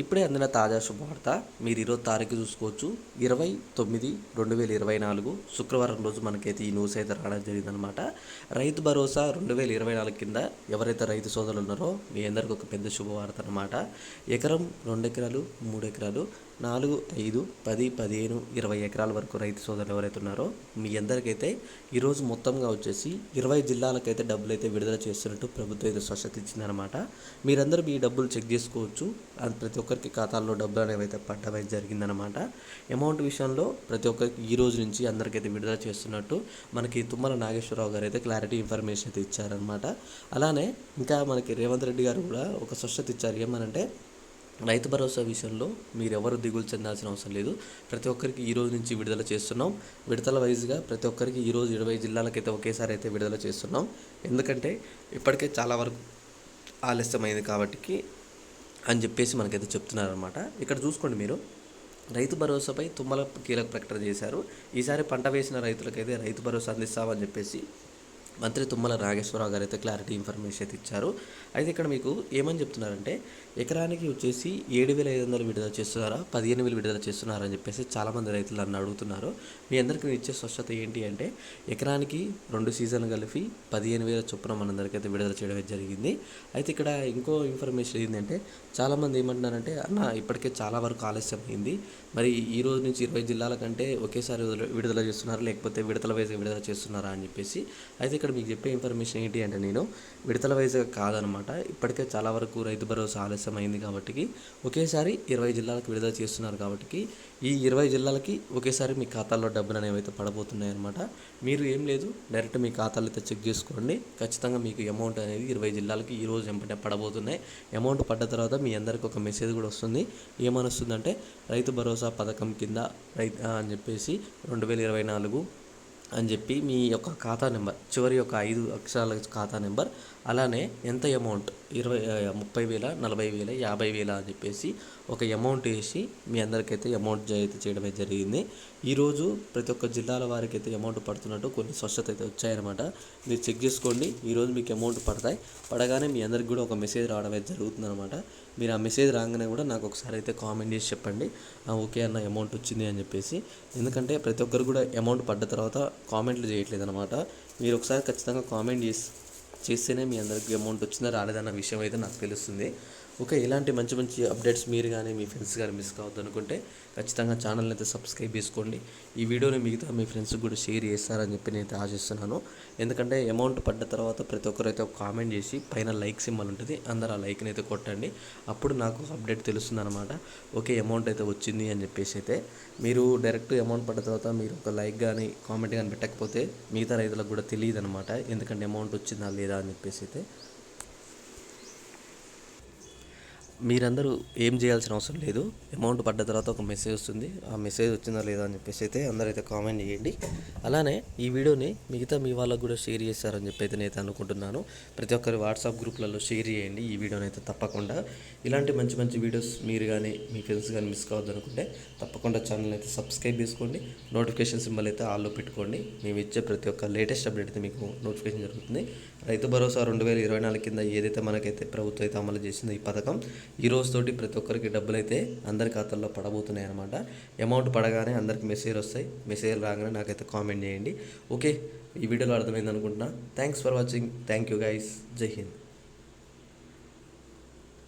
ఇప్పుడే అందిన తాజా శుభవార్త మీరు ఈరోజు తారీఖు చూసుకోవచ్చు. ఇరవై తొమ్మిది రెండు వేల ఇరవై నాలుగు శుక్రవారం రోజు మనకైతే ఈ న్యూస్ అయితే రావడం జరిగిందనమాట రైతు భరోసా రెండు వేల ఇరవై నాలుగు కింద ఎవరైతే రైతు సోదరులు ఉన్నారో మీ అందరికీ ఒక పెద్ద శుభవార్త అనమాట ఎకరం రెండు ఎకరాలు మూడు ఎకరాలు నాలుగు ఐదు పది పదిహేను ఇరవై ఎకరాల వరకు రైతు సోదరులు ఎవరైతే ఉన్నారో మీ అందరికైతే ఈరోజు మొత్తంగా వచ్చేసి ఇరవై జిల్లాలకైతే డబ్బులు అయితే విడుదల చేస్తున్నట్టు ప్రభుత్వం అయితే స్వచ్ఛత ఇచ్చిందనమాట మీరందరూ మీ డబ్బులు చెక్ చేసుకోవచ్చు. అది ప్రతి ఒక్కరికి ఖాతాల్లో డబ్బులు అనేవి అయితే పడ్డం అయితే జరిగిందనమాట అమౌంట్ విషయంలో ప్రతి ఒక్కరికి ఈ రోజు నుంచి అందరికైతే విడుదల చేస్తున్నట్టు మనకి తుమ్మల నాగేశ్వరరావు గారు అయితే క్లారిటీ ఇన్ఫర్మేషన్ అయితే ఇచ్చారనమాట అలానే ఇంకా మనకి రేవంత్ రెడ్డి గారు కూడా ఒక స్వచ్ఛత ఇచ్చారు. ఏమనంటే రైతు భరోసా విషయంలో మీరు ఎవరు దిగులు చెందాల్సిన అవసరం లేదు. ప్రతి ఒక్కరికి ఈ రోజు నుంచి విడుదల చేస్తున్నాం. విడతల వైజ్గా ప్రతి ఒక్కరికి ఈ రోజు ఇరవై జిల్లాలకైతే ఒకేసారి అయితే విడుదల చేస్తున్నాం. ఎందుకంటే ఇప్పటికే చాలా వరకు ఆలస్యమైంది కాబట్టి అని చెప్పేసి మనకైతే చెప్తున్నారనమాట ఇక్కడ చూసుకోండి మీరు. రైతు భరోసాపై తుమ్మల కీలక ప్రకటన చేశారు. ఈసారి పంట వేసిన రైతులకైతే రైతు భరోసా అందిస్తామని చెప్పేసి మంత్రి తుమ్మల నాగేశ్వరరావు గారు అయితే క్లారిటీ ఇన్ఫర్మేషన్ అయితే ఇచ్చారు. అయితే ఇక్కడ మీకు ఏమని చెప్తున్నారంటే ఎకరానికి వచ్చేసి ఏడు వేల ఐదు వందలు విడుదల చేస్తున్నారా పదిహేను వేలు విడుదల చేస్తున్నారా అని చెప్పేసి చాలామంది రైతులు నన్ను అడుగుతున్నారు. మీ అందరికీ నేను ఇచ్చే స్వచ్ఛత ఏంటి అంటే ఎకరానికి రెండు సీజన్లు కలిపి పదిహేను వేల చొప్పున మనందరికీ అయితే విడుదల చేయడం జరిగింది. అయితే ఇక్కడ ఇంకో ఇన్ఫర్మేషన్ ఏంటంటే చాలామంది ఏమంటున్నారంటే అన్న ఇప్పటికే చాలా వరకు ఆలస్యం అయింది. మరి ఈ రోజు నుంచి ఇరవై జిల్లాల కంటే ఒకేసారి విడుదల- విడుదల చేస్తున్నారు లేకపోతే విడతల వైజ్గా విడుదల చేస్తున్నారా? అని చెప్పేసి అయితే ఇక్కడ మీకు చెప్పే ఇన్ఫర్మేషన్ ఏంటి అంటే నేను విడతల వైజ్గా కాదనమాట. ఇప్పటికే చాలా వరకు రైతు భరోసా ఆలస్యం అయింది కాబట్టి ఒకేసారి ఇరవై జిల్లాలకు విడుదల చేస్తున్నారు కాబట్టి ఈ ఇరవై జిల్లాలకి ఒకేసారి మీ ఖాతాల్లో డబ్బులు అనేవి అయితే పడబోతున్నాయి అనమాట మీరు ఏం లేదు డైరెక్ట్ మీ ఖాతాలు అయితే చెక్ చేసుకోండి. ఖచ్చితంగా మీకు అమౌంట్ అనేది ఇరవై జిల్లాలకి ఈ రోజు వెంటనే పడబోతున్నాయి. అమౌంట్ పడ్డ తర్వాత మీ అందరికి ఒక మెసేజ్ కూడా వస్తుంది. ఏమనొస్తుందంటే రైతు భరోసా పథకం కింద రైతు అని చెప్పేసి రెండు వేల ఇరవై నాలుగు అని చెప్పి మీ యొక్క ఖాతా నెంబర్ చివరి యొక్క ఐదు అక్షరాల ఖాతా నెంబర్ అలానే ఎంత అమౌంట్ ఇరవై ముప్పై వేల నలభై వేల యాభై వేల అని చెప్పేసి ఒక అమౌంట్ వేసి మీ అందరికైతే అమౌంట్ జ- అయితే జరిగింది. ఈరోజు ప్రతి ఒక్క జిల్లాల వారికి అయితే అమౌంట్ పడుతున్నట్టు కొన్ని స్వచ్ఛత అయితే వచ్చాయన్నమాట. మీరు చెక్ చేసుకోండి ఈరోజు మీకు అమౌంట్ పడతాయి. పడగానే మీ అందరికి కూడా ఒక మెసేజ్ రావడం అయితే జరుగుతుందన్నమాట. మీరు ఆ మెసేజ్ రాగానే కూడా నాకు ఒకసారి అయితే కామెంట్ చేసి చెప్పండి. ఓకే అన్న అమౌంట్ వచ్చింది అని చెప్పేసి. ఎందుకంటే ప్రతి ఒక్కరు కూడా అమౌంట్ పడ్డ తర్వాత కామెంట్లు చేయట్లేదు అనమాట మీరు ఒకసారి ఖచ్చితంగా కామెంట్ చేసి చేస్తేనే మీ అందరికి అమౌంట్ వచ్చిందా రాలేదన్న విషయం అయితే నాకు తెలుస్తుంది. ఓకే ఇలాంటి మంచి మంచి అప్డేట్స్ మీరు కానీ మీ ఫ్రెండ్స్ కానీ మిస్ కావద్దు అనుకుంటే ఖచ్చితంగా ఛానల్ని అయితే సబ్స్క్రైబ్ చేసుకోండి. ఈ వీడియోని మిగతా మీ ఫ్రెండ్స్కి కూడా షేర్ చేస్తారని చెప్పి నేను ఆశిస్తున్నాను. ఎందుకంటే అమౌంట్ పడ్డ తర్వాత ప్రతి ఒక్కరు అయితే ఒక కామెంట్ చేసి పైన లైక్ సింబల్ ఉంటుంది అందరు ఆ లైక్ని అయితే కొట్టండి. అప్పుడు నాకు అప్డేట్ తెలుస్తుంది అనమాట ఓకే అమౌంట్ అయితే వచ్చింది అని చెప్పేసి అయితే మీరు డైరెక్ట్ అమౌంట్ పడ్డ తర్వాత మీరు ఒక లైక్ కానీ కామెంట్ కానీ పెట్టకపోతే మిగతా రైతులకు కూడా తెలియదు అనమాట ఎందుకంటే అమౌంట్ వచ్చిందా లేదా అని చెప్పేసి అయితే మీరందరూ ఏం చేయాల్సిన అవసరం లేదు. అమౌంట్ పడ్డ తర్వాత ఒక మెసేజ్ వస్తుంది. ఆ మెసేజ్ వచ్చిందా లేదా అని చెప్పేసి అయితే అందరూ అయితే కామెంట్ చేయండి. అలానే ఈ వీడియోని మిగతా మీ వాళ్ళకు కూడా షేర్ చేస్తారని చెప్పి అయితే నేను అనుకుంటున్నాను. ప్రతి ఒక్కరి వాట్సాప్ గ్రూప్లలో షేర్ చేయండి. ఈ వీడియోని అయితే తప్పకుండా. ఇలాంటి మంచి మంచి వీడియోస్ మీరు కానీ మీ ఫ్రెండ్స్ కానీ మిస్ కావద్దు అనుకుంటే తప్పకుండా ఛానల్ అయితే సబ్స్క్రైబ్ చేసుకోండి. నోటిఫికేషన్ సింబల్ అయితే ఆల్లో పెట్టుకోండి. మేము ఇచ్చే ప్రతి ఒక్క లేటెస్ట్ అప్డేట్ అయితే మీకు నోటిఫికేషన్ జరుగుతుంది. రైతు భరోసా రెండు వేల ఇరవై నాలుగు కింద ఏదైతే మనకైతే ప్రభుత్వం అయితే అమలు చేసిందో ఈ పథకం ఈ రోజుతోటి ప్రతి ఒక్కరికి డబ్బులు అయితే అందరి ఖాతాల్లో పడబోతున్నాయి అనమాట అమౌంట్ పడగానే అందరికి మెసేజ్ వస్తాయి. మెసేజ్ రాగానే నాకైతే కామెంట్ చేయండి. ఓకే ఈ వీడియోలో అర్థమైంది అనుకుంటున్నా thanks for watching thank you guys జై హింద్.